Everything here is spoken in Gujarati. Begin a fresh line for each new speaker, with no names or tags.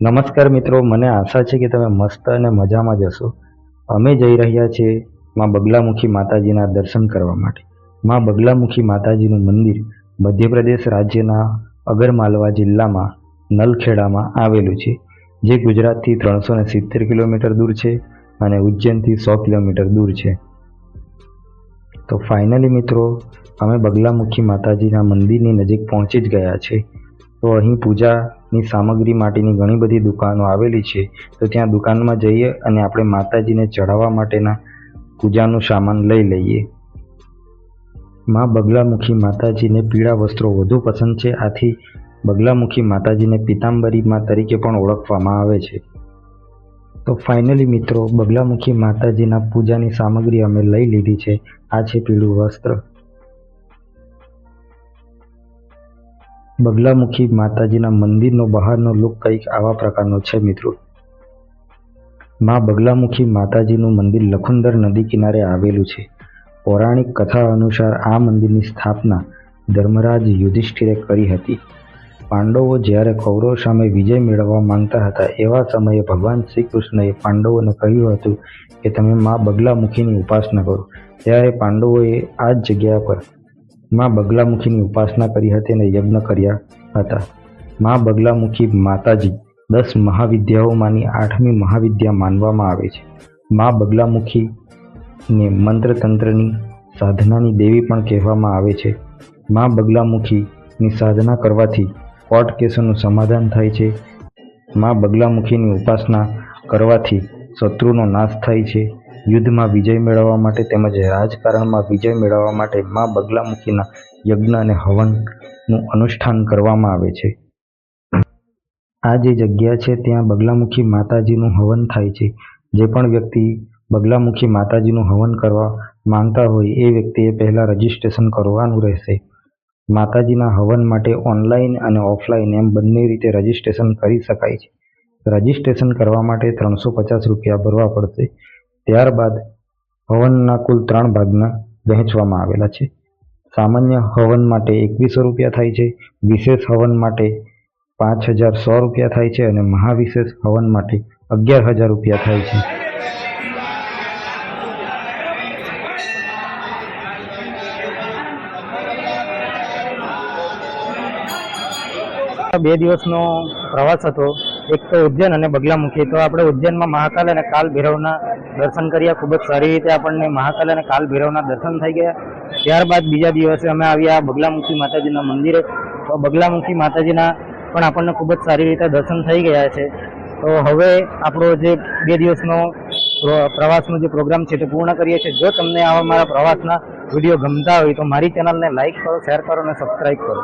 નમસ્કાર મિત્રો, મને આશા છે કે તમે મસ્ત અને મજામાં જશો અમે જઈ રહ્યા છીએ માં બગલામુખી માતાજીના દર્શન કરવા માટે. માં બગલામુખી માતાજીનું મંદિર મધ્યપ્રદેશ રાજ્યના અગરમાલવા જિલ્લામાં નલખેડામાં આવેલું છે, જે ગુજરાતથી ત્રણસો ને સિત્તેર કિલોમીટર દૂર છે અને ઉજ્જૈનથી સો કિલોમીટર દૂર છે. તો ફાઇનલી મિત્રો, અમે બગલામુખી માતાજીના મંદિરની નજીક પહોંચી જ ગયા છે તો અહીં પૂજાની સામગ્રી માટેની ઘણી બધી દુકાનો આવેલી છે. તો ત્યાં દુકાનમાં જઈએ અને આપણે માતાજીને ચઢાવવા માટેના પૂજાનું સામાન લઈ લઈએ. માં બગલામુખી માતાજીને પીળા વસ્ત્રો વધુ પસંદ છે. આથી બગલામુખી માતાજીને પિતાંબરી માં તરીકે પણ ઓળખવામાં આવે છે. તો ફાઇનલી મિત્રો, બગલામુખી માતાજીના પૂજાની સામગ્રી અમે લઈ લીધી છે. આ છે પીળું વસ્ત્ર. બગલામુખી માતાજીના મંદિરનો બહારનો લુક કંઈક આવા પ્રકારનો છે, મિત્રો. માં બગલામુખી માતાજીનું મંદિર લખુંદર નદી કિનારે આવેલું છે. પૌરાણિક કથા અનુસાર આ મંદિરની સ્થાપના ધર્મરાજ યુધિષ્ઠિરે કરી હતી. પાંડવો જ્યારે કૌરવ સામે વિજય મેળવવા માંગતા હતા, એવા સમયે ભગવાન શ્રી કૃષ્ણએ પાંડવોને કહ્યું હતું કે, તમે માં બગલામુખીની ઉપાસના કરો. ત્યારે પાંડવોએ આ જ જગ્યા પર માં બગલામુખીની ઉપાસના કરી હતી અને યજ્ઞ કર્યા હતા. માં બગલામુખી માતાજી દસ મહાવિદ્યાઓમાંની આઠમી મહાવિદ્યા માનવામાં આવે છે. માં બગલામુખીને મંત્રતંત્રની સાધનાની દેવી પણ કહેવામાં આવે છે. માં બગલામુખીની સાધના કરવાથી કોર્ટ કેસોનું સમાધાન થાય છે. માં બગલામુખીની ઉપાસના કરવાથી શત્રુનો નાશ થાય છે. યુદ્ધમાં વિજય મેળવવા માટે તેમજ રાજકારણમાં વિજય મેળવવા માટે મા બગલામુખીના યજ્ઞ અને હવનનું અનુષ્ઠાન કરવામાં આવે છે. આ જે જગ્યા છે, ત્યાં બગલામુખી માતાજીનું હવન થાય છે. જે પણ વ્યક્તિ બગલામુખી માતાજીનું હવન કરવા માંગતા હોય, એ વ્યક્તિએ પહેલાં રજીસ્ટ્રેશન કરવાનું રહેશે. માતાજીના હવન માટે ઓનલાઈન અને ઓફલાઈન એમ બંને રીતે રજીસ્ટ્રેશન કરી શકાય છે. રજીસ્ટ્રેશન કરવા માટે ત્રણસો પચાસ રૂપિયા ભરવા પડશે. ત્યારબાદ હવનના કુલ ત્રણ ભાગના વહેંચવામાં આવેલા છે. સામાન્ય હવન માટે એકવીસો રૂપિયા થાય છે, વિશેષ હવન માટે પાંચ હજાર સો રૂપિયા થાય છે અને મહાવિશેષ હવન માટે અગિયાર હજાર રૂપિયા થાય છે.
બે દિવસનો પ્રવાસ હતો. એક તો ઉજ્જૈન અને બગલામુખી. તો આપણે ઉજ્જૈનમાં મહાકાલ અને કાલ ભૈરવના દર્શન કર્યા ખૂબ જ સારી રીતે આપણને મહાકાલ અને કાલ ભૈરવના દર્શન થઈ ગયા. ત્યારબાદ બીજા દિવસે અમે આવ્યા બગલામુખી માતાજીના મંદિરે. તો બગલામુખી માતાજીના પણ આપણને ખૂબ જ સારી રીતે દર્શન થઈ ગયા છે. તો હવે આપણો જે બે દિવસનો પ્રવાસનો જે પ્રોગ્રામ છે તે પૂર્ણ કરીએ છીએ. જો તમને આવા મારા પ્રવાસના વીડિયો ગમતા હોય તો મારી ચેનલને લાઇક કરો, શેર કરો અને સબસ્ક્રાઈબ કરો.